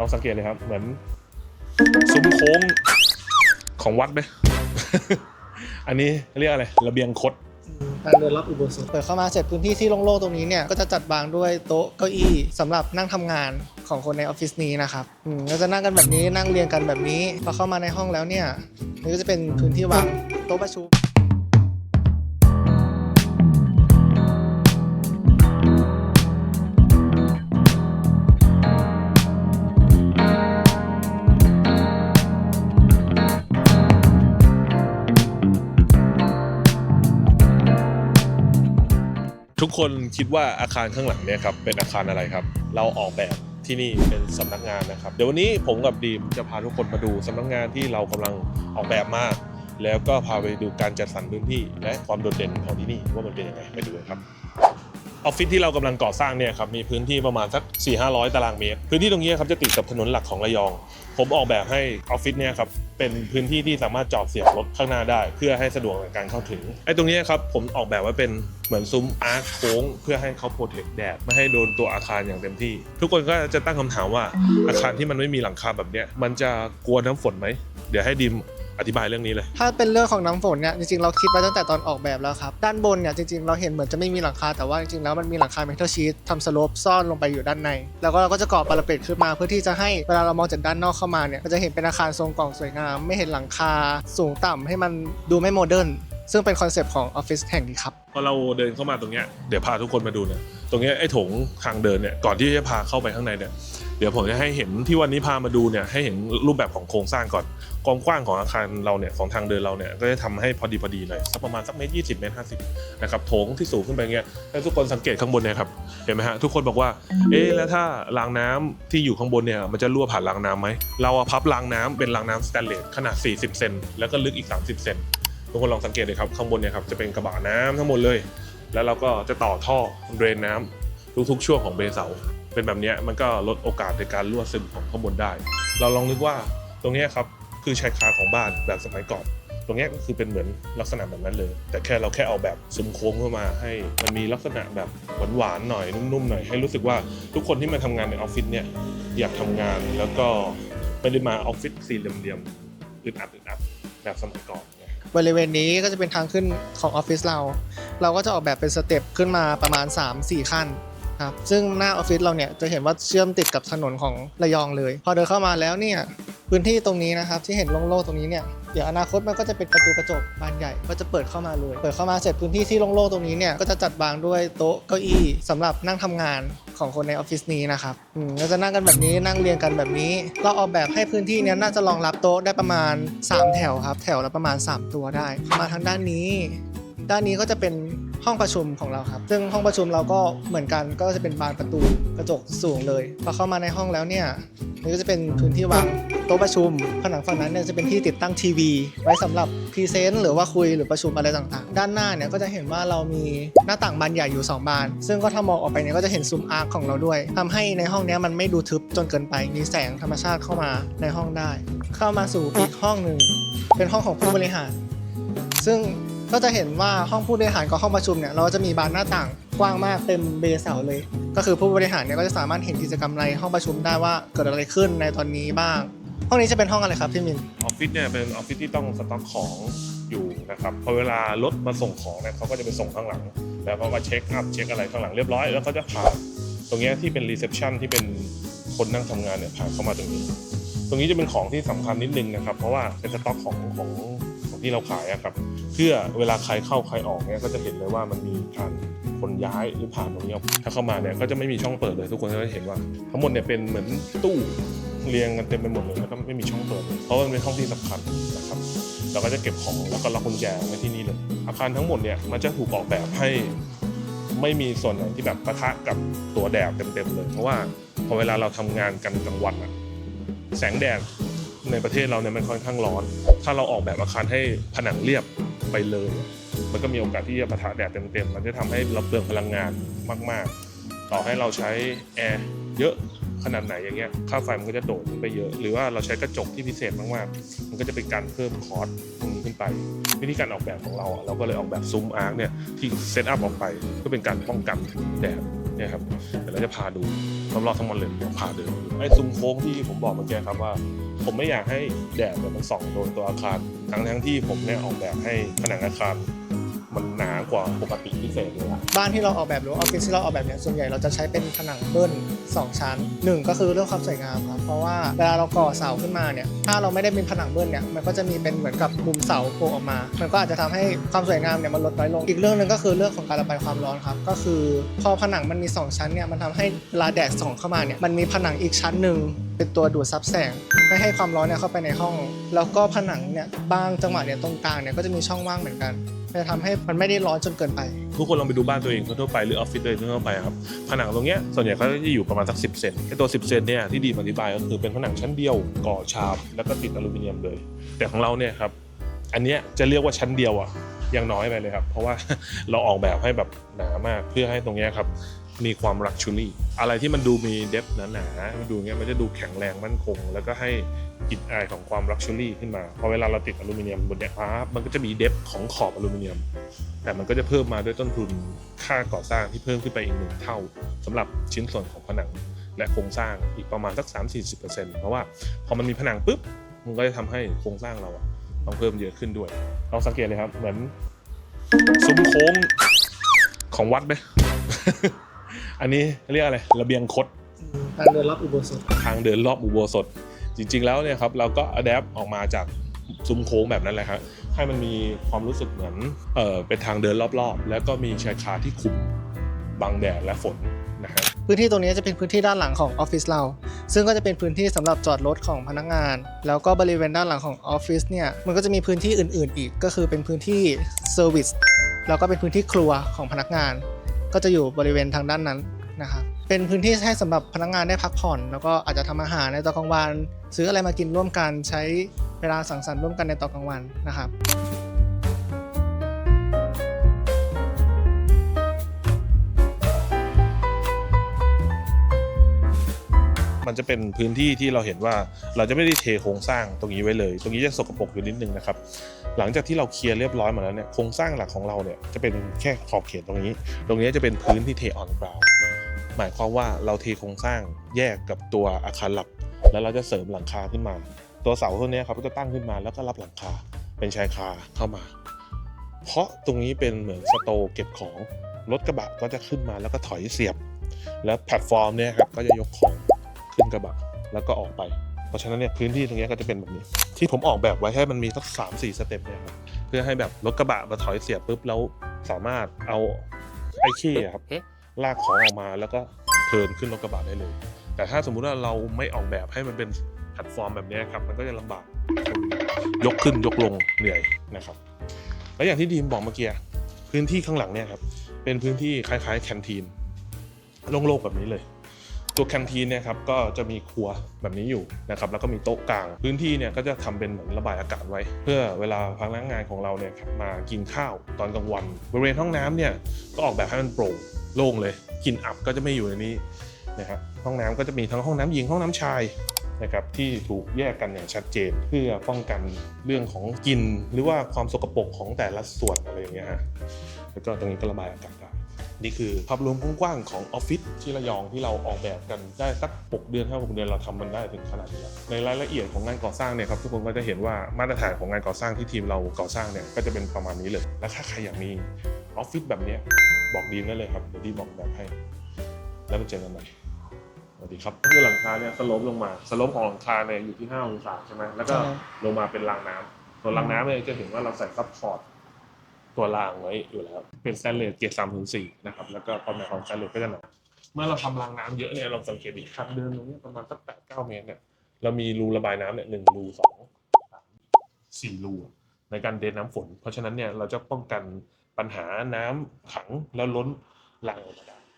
ลองสังเกตเลยครับ เหมือนซุ้มโค้งของวัดไหม อันนี้เรียกอะไรระเบียงคด การเดินรอบอุโบสถเปิดเข้ามาเสร็จพื้นที่ที่โล่งๆตรงนี้เนี่ย ก็จะจัดวางด้วยโต๊ะเก้าอี้สำหรับนั่งทำงานของคนในออฟฟิศนี้นะครับอืมก็จะนั่งกันแบบนี้นั่งเรียงกันแบบนี้พอเข้ามาในห้องแล้วเนี่ยนี่ก็จะเป็นพื้นที่วางโต๊ะประชุม ทุกคนคิดว่าอาคารข้างหลังเนี่ยครับเป็นอาคารอะไรครับ เราออกแบบที่นี่เป็นสำนักงานนะครับ เดี๋ยววันนี้ผมกับดีมจะพาทุกคนมาดูสำนักงานที่เรากำลังออกแบบมาแล้วก็พาไปดูการจัดสรรพื้นที่ และความโดดเด่นของที่นี่ว่ามันเป็นยังไงไปดูครับ ออฟฟิศที่เรากำลังก่อสร้างเนี่ยครับมีพื้นที่ประมาณสัก 4 5 0 0 ตารางเมตร พื้นที่ตรงนี้ครับจะติดกับถนนหลักของระยอง ผมออกแบบให้ออฟฟิศเนี่ยครับเป็นพื้นที่ที่สามารถจอดเสียบรถข้างหน้าได้ เพื่อให้สะดวกในการเข้าถึงไอ้ตรงนี้ครับผมออกแบบไว้เป็นเหมือนซุ้มอาร์คโค้งเพื่อให้เขาโปรเทคแดดไม่ให้โดนตัวอาคารอย่างเต็มที่ ทุกคนก็จะตั้งคำถามว่าอาคารที่มันไม่มีหลังคาแบบเนี้ยมันจะกลัวน้ำฝนไหมเดี๋ยวให้ดิม อธิบายเรื่องนี้เลย ถ้าเป็นเรื่องของน้ำฝนเนี่ยจริงๆเราคิดไว้ตั้งแต่ตอนออกแบบแล้วครับ ด้านบนเนี่ยจริงๆเราเห็นเหมือนจะไม่มีหลังคาแต่ว่าจริงๆแล้วมันมีหลังคาเมทัลชีตทำสโลปซ่อนลงไปอยู่ด้านใน แล้วก็เราก็จะก่อปาราเปตขึ้นมาเพื่อที่จะให้เวลาเรามองจากด้านนอกเข้ามาเนี่ยก็จะเห็นเป็นอาคารทรงกล่องสวยงาม ไม่เห็นหลังคาสูงต่ำให้มันดูไม่โมเดิร์น ซึ่งเป็นคอนเซปต์ของออฟฟิศแห่งนี้ครับ พอเราเดินเข้ามาตรงเนี้ยเดี๋ยวพาทุกคนมาดูเนี่ยตรงเนี้ยไอ้โถงทางเดินเนี่ยก่อนที่จะพาเข้าไปข้างในเนี่ยเดี๋ยวผมจะให้เห็นที่วันนี้พามาดูเนี่ยให้เห็นรูปแบบของโครงสร้างก่อนความกว้างของอาคารเราเนี่ยของทางเดินเราเนี่ยก็จะทำให้พอดีพอดีหน่อยสักประมาณสักเมตรยี่สิบเมตรห้าสิบนะครับโถงที่สูงขึ้นไปเงี้ยถ้ทุกคนสังเกตข้างบนเนี่ยครับเห็นไหมฮะทุกคนบอกว่าเอ๊ะแล้วถ้ารางน้ำที่อยู่ข้างบนเนี่ยมันจะรั่วผ่านรางน้ำไหมเราอะพับรางน้ำเป็นรางน้ำสแตนเลสขนาด 40 เซนแล้วก็ลึกอีก 30 เซน ทุกคนลองสังเกตเลยครับข้างบนเนี่ยครับจะเป็นกระบะน้ำทั้งหมดเลย แล้วเราก็จะต่อท่อเดรนน้ำทุกๆ ช่วงของเบเสาเป็นแบบนี้มันก็ลดโอกาสในการรั่วซึมของข้างบนได้ เราลองนึกว่าตรงนี้ครับคือชายคาของบ้านแบบสมัยก่อน ตรงนี้ก็คือเป็นเหมือนลักษณะแบบนั้นเลย แต่แค่เราแค่เอาแบบซึมโค้งเข้ามาให้ มันมีลักษณะแบบหวานๆหน่อยนุ่มๆหน่อยให้รู้สึกว่าทุกคนที่มาทำงานในออฟฟิศเนี่ยอยากทำงานแล้วก็ไม่ได้มาออฟฟิศสี่เหลี่ยมๆอึดอัดอึดอัดแบบสมัยก่อน บริเวณนี้ก็จะเป็นทางขึ้นของออฟฟิศเรา เราก็จะออกแบบเป็นสเต็ปขึ้นมาประมาณ 3-4 ขั้นครับซึ่งหน้าออฟฟิศเราเนี่ยจะเห็นว่าเชื่อมติดกับถนนของระยองเลย พอเดินเข้ามาแล้วเนี่ยพื้นที่ตรงนี้นะครับที่เห็นโล่งๆตรงนี้เนี่ยเดี๋ยวอนาคตมันก็จะเป็นประตูกระจกบานใหญ่ก็จะเปิดเข้ามาเลย เปิดเข้ามาเสร็จพื้นที่ที่โล่งๆตรงนี้เนี่ยก็จะจัดวางด้วยโต๊ะเก้าอี้สำหรับนั่งทำงาน ของคนในออฟฟิศนี้นะครับอืมก็จะนั่งกันแบบนี้นั่งเรียงกันแบบนี้ เราออกแบบให้พื้นที่เนี้ยน่าจะรองรับโต๊ะได้ประมาณ 3 แถวครับ แถวละประมาณ 3 ตัวได้ มาทางด้านนี้ ด้านนี้ก็จะเป็นห้องประชุมของเราครับ ซึ่งห้องประชุมเราก็เหมือนกันก็จะเป็นบานประตูกระจกสูงเลยพอเข้ามาในห้องแล้วเนี่ยนี่ก็จะเป็นพื้นที่วาง โต๊ะประชุมผนังฝั่งนั้นเนี่ยจะเป็นที่ติดตั้งทีวี ไว้สำหรับพรีเซนต์หรือว่าคุยหรือประชุมอะไรต่างๆ ด้านหน้าเนี่ยก็จะเห็นว่าเรามีหน้าต่างบานใหญ่อยู่ 2 บาน ซึ่งก็ถ้ามองออกไปเนี่ยก็จะเห็นซูมอาร์คของเราด้วยทำให้ในห้องนี้มันไม่ดูทึบจนเกินไปมีแสงธรรมชาติเข้ามาในห้องได้ เข้ามาสู่อีกห้องหนึ่งเป็นห้องของผู้บริหาร ซึ่งก็จะเห็นว่าห้องผู้บริหารกับห้องประชุมเนี่ยเราจะมีบานหน้าต่างกว้างมากเต็มเบเสาเลย ก็คือผู้บริหารเนี่ยก็จะสามารถเห็นกิจกรรมในห้องประชุมได้ว่าเกิดอะไรขึ้นในตอนนี้บ้าง ห้องนี้จะเป็นห้องอะไรครับพี่มิน ออฟฟิศเนี่ยเป็นออฟฟิศที่ต้องสต็อกของอยู่นะครับพอเวลารถมาส่งของเนี่ยเขาก็จะไปส่งข้างหลัง แล้วเขาก็เช็คอัพเช็คอะไรข้างหลังเรียบร้อยแล้วเขาจะผ่านตรงเนี้ยที่เป็นรีเซพชันที่เป็นคนนั่งทำงานเนี่ยผ่านเข้ามาตรงนี้ ตรงนี้จะเป็นของที่สำคัญนิดนึงนะครับ เพราะว่าเป็นสต็อกของของของที่เราขายอะครับเพื่อเวลาใครเข้าใครออกเนี่ยก็จะเห็นเลยว่ามันมีการคนย้ายหรือผ่านตรงนี้ออกถ้าเข้ามาเนี่ยก็จะไม่มีช่องเปิดเลย ทุกคนจะเห็นว่า ทั้งหมดเนี่ยเป็นเหมือนตู้ เรียงกันเต็มไปหมดเลยแล้วก็ไม่มีช่องเปิดเลยเพราะว่ามันเป็นห้องที่สำคัญนะครับเราก็จะเก็บของแล้วก็ล็อกกุญแจไว้ที่นี่เลย อาคารทั้งหมดเนี่ยมันจะถูกออกแบบให้ไม่มีส่วนไหนที่แบบปะทะกับตัวแดดเต็มๆเลย เพราะว่าพอเวลาเราทำงานกันกลางวันอะแสงแดดในประเทศเราเนี่ยมันค่อนข้างร้อน ถ้าเราออกแบบอาคารให้ผนังเรียบไปเลย มันก็มีโอกาสที่จะปะทะแดดเต็มๆ มันจะทำให้เราเปลืองพลังงานมาก ๆ ต่อให้เราใช้แอร์เยอะ ขนาดไหนอย่างเงี้ยค่าไฟมันก็จะโดดขึ้นไปเยอะ หรือว่าเราใช้กระจกที่พิเศษมากๆ มันก็จะเป็นการเพิ่มคอสตรงนี้ขึ้นไปวิธีการออกแบบของเราอะเราก็เลยออกแบบซุ้มอาร์คเนี่ยที่เซตอัพออกไปเพื่อเป็นการป้องกันแดดเนี่ยครับเดี๋ยวเราจะพาดูรอบๆทั้งหมดเลยเดี๋ยวพาเดินไอ้ซุ้มโค้งที่ผมบอกเมื่อกี้ครับว่า ผมไม่อยากให้แดดเนี่ยมันส่องโดนตัวอาคารทั้งทั้งๆที่ผมเนี่ยออกแบบให้ผนังอาคาร มันหนากว่าปกติพิเศษเลยอะบ้านที่เราออกแบบหรือออฟฟิศที่เราออกแบบเนี่ยส่วนใหญ่เราจะใช้เป็นผนังเบิ้ลสองชั้นหนึ่งก็คือเรื่องความสวยงามครับเพราะว่าเวลาเราก่อเสาขึ้นมาเนี่ยถ้าเราไม่ได้เป็นผนังเบิ้ลเนี่ยมันก็จะมีเป็นเหมือนกับมุมเสาโผล่ออกมา มันก็อาจจะทำให้ความสวยงามเนี่ยมันลดน้อยลง อีกเรื่องหนึ่งก็คือเรื่องของการระบายความร้อนครับก็คือ พอผนังมันมีสองชั้นเนี่ยมันทำให้เวลาแดดส่องเข้ามาเนี่ยมันมีผนังอีกชั้นหนึ่งเป็นตัวดูดซับแสงไม่ให้ความร้อนเนี่ยเข้าไปในห้อง แล้วก็ผนังเนี่ยบางจังหวะเนี่ยตรงกลางเนี่ยก็จะมีช่องว่างเหมือนกัน จะทำให้มันไม่ได้ร้อนจนเกินไป ทุกคนลองไปดูบ้านตัวเองทั่วไปหรือออฟฟิศตัวเองทั่วไปครับผนังตรงเนี้ยส่วนใหญ่เขาจะอยู่ประมาณสัก 10 เซนไอ้ตัว 10 เซนเนี่ยที่ดีมอธิบายก็คือเป็นผนังชั้นเดียวก่อฉาบแล้วก็ติดอลูมิเนียมเลย แต่ของเราเนี่ยครับอันเนี้ยจะเรียกว่าชั้นเดียวอะยังน้อยไปเลยครับ เพราะว่าเราออกแบบให้แบบหนามากเพื่อให้ตรงเนี้ยครับ มีความลักชูรี่อะไรที่มันดูมีเดฟหนาๆมันดูเงี้ยมันจะดูแข็งแรงมั่นคง แล้วก็ให้กลิ่นอายของความลักชูรี่ขึ้นมาพอเวลาเราติดอลูมิเนียมบนเนี้ยปั๊บมันก็จะมีเดฟของขอบอลูมิเนียม แต่มันก็จะเพิ่มมาด้วยต้นทุนค่าก่อสร้างที่เพิ่มขึ้นไปอีกหนึ่งเท่าสำหรับชิ้นส่วนของผนังและโครงสร้างอีกประมาณสัก 3-40%เพราะว่าพอมันมีผนังปุ๊บมันก็จะทำให้โครงสร้างเราต้องเพิ่มเยอะขึ้นด้วยลองสังเกตเลยครับ เหมือนซุ้มโค้งของวัดไหม อันนี้เรียกอะไรระเบียงคดการเดินรอบอุโบสถทางเดินรอบอุโบสถ จริง ๆ แล้วเนี่ยครับเราก็อัดแอปออกมาจากซุ้มโค้งแบบนั้นแหละครับให้มันมีความรู้สึกเหมือนเออเป็นทางเดินรอบๆ แล้วก็มีชายคาที่คุมบังแดดและฝนนะครับพื้นที่ตรงนี้จะเป็นพื้นที่ด้านหลังของออฟฟิศเรา ซึ่งก็จะเป็นพื้นที่สำหรับจอดรถของพนักงาน แล้วก็บริเวณด้านหลังของออฟฟิศเนี่ยมันก็จะมีพื้นที่อื่น ๆ อีกก็คือเป็นพื้นที่เซอร์วิสแล้วก็เป็นพื้นที่ครัวของพนักงาน ก็จะอยู่บริเวณทางด้านนั้นนะครับเป็นพื้นที่ให้สำหรับพนักงานได้พักผ่อน แล้วก็อาจจะทำอาหารในตอนกลางวัน ซื้ออะไรมากินร่วมกันใช้เวลาสังสรรค์ร่วมกันในตอนกลางวันนะครับ มันจะเป็นพื้นที่ที่เราเห็นว่าเราจะไม่ได้เทโครงสร้างตรงนี้ไว้เลย ตรงนี้จะสกปรกอยู่นิดนึงนะครับ หลังจากที่เราเคลียร์เรียบร้อยมาแล้วเนี่ยโครงสร้างหลักของเราเนี่ยจะเป็นแค่ขอบเขตตรงนี้ ตรงนี้จะเป็นพื้นที่เทออนกราวหมายความว่าเราเทโครงสร้างแยกกับตัวอาคารหลัก แล้วเราจะเสริมหลังคาขึ้นมา ตัวเสาตัวนี้ครับก็จะตั้งขึ้นมาแล้วก็รับหลังคาเป็นชายคาเข้ามา เพราะตรงนี้เป็นเหมือนสโตเก็บของรถกระบะก็จะขึ้นมาแล้วก็ถอยเสียบ แล้วแพลตฟอร์มเนี่ยครับก็จะยกของ ขึ้นกระบะแล้วก็ออกไป เพราะฉะนั้นเนี่ยพื้นที่ตรงเนี้ยก็จะเป็นแบบนี้ ที่ผมออกแบบไว้ให้มันมีสักสามสี่สเต็ปเนี่ยครับเพื่อให้แบบรถกระบะมาถอยเสียบปุ๊บแล้วสามารถเอาไอ้ขี้อะครับลากของออกมาแล้วก็เทิร์นขึ้นรถกระบะได้เลย แต่ถ้าสมมุติว่าเราไม่ออกแบบให้มันเป็นแพลตฟอร์มแบบเนี้ยครับมันก็จะลำบากยกขึ้นยกลงเหนื่อยนะครับแล้วอย่างที่ดีมบอกเมื่อกี้พื้นที่ข้างหลังเนี่ยครับเป็นพื้นที่คล้ายๆแคนทีนโล่งๆแบบนี้เลย ตัวแคนทีนเนี่ยครับก็จะมีครัวแบบนี้อยู่นะครับแล้วก็มีโต๊ะกลาง พื้นที่เนี่ยก็จะทำเป็นเหมือนระบายอากาศไว้ เพื่อเวลาพนักงานของเราเนี่ยมากินข้าวตอนกลางวัน บริเวณห้องน้ำเนี่ยก็ออกแบบให้มันโปร่งโล่งเลยกลิ่นอับก็จะไม่อยู่ในนี้นะครับห้องน้ำก็จะมีทั้งห้องน้ำหญิงห้องน้ำชายนะครับที่ถูกแยกกันอย่างชัดเจน เพื่อป้องกันเรื่องของกลิ่นหรือว่าความสกปรกของแต่ละส่วนอะไรอย่างเงี้ยฮะแล้วก็ตรงนี้ก็ระบายอากาศได้ นี่คือภาพรวมกว้างๆของออฟฟิศที่ระยองที่เราออกแบบกันได้สัก 6 เดือน5 6เดือนเราทำมันได้ถึงขนาดนี้แล้วในรายละเอียดของงานก่อสร้างเนี่ยครับทุกคนก็จะเห็นว่ามาตรฐานของงานก่อสร้างที่ทีมเราก่อสร้างเนี่ยก็จะเป็นประมาณนี้เลย และถ้าใครอยากมีออฟฟิศแบบเนี้ยบอกดีมได้เลยครับเดี๋ยวดีมบอกแบบให้ แล้วมาเจอกันใหม่สวัสดีครับก็คือหลังคาเนี่ยสโลปลงมาสโลปของหลังคาเนี่ยอยู่ที่5องศาใช่ไหมแล้วก็ใช่ลงมาเป็นรางน้ำส่วนรางน้ำเนี่ยจะเห็นว่าเราใส่ซับพอร์ต ตัวรางไว้อยู่แล้ว เป็นสแตนเลสเกรดสามถึงสี่นะครับแล้วก็ความหนาของสแตนเลสก็จะหนาเมื่อเราทำรางน้ำเยอะเนี่ยเราสังเกตอีกครับเดินตรงเนี้ยประมาณสักแปดเก้าเมตรเนี่ยเรามีรูระบายน้ำเนี่ยหนึ่งรูสองสามสี่รูในการเดนน้ำฝน เพราะฉะนั้นเนี่ยเราจะป้องกันปัญหาน้ำขังแล้วล้นรางออกมาได้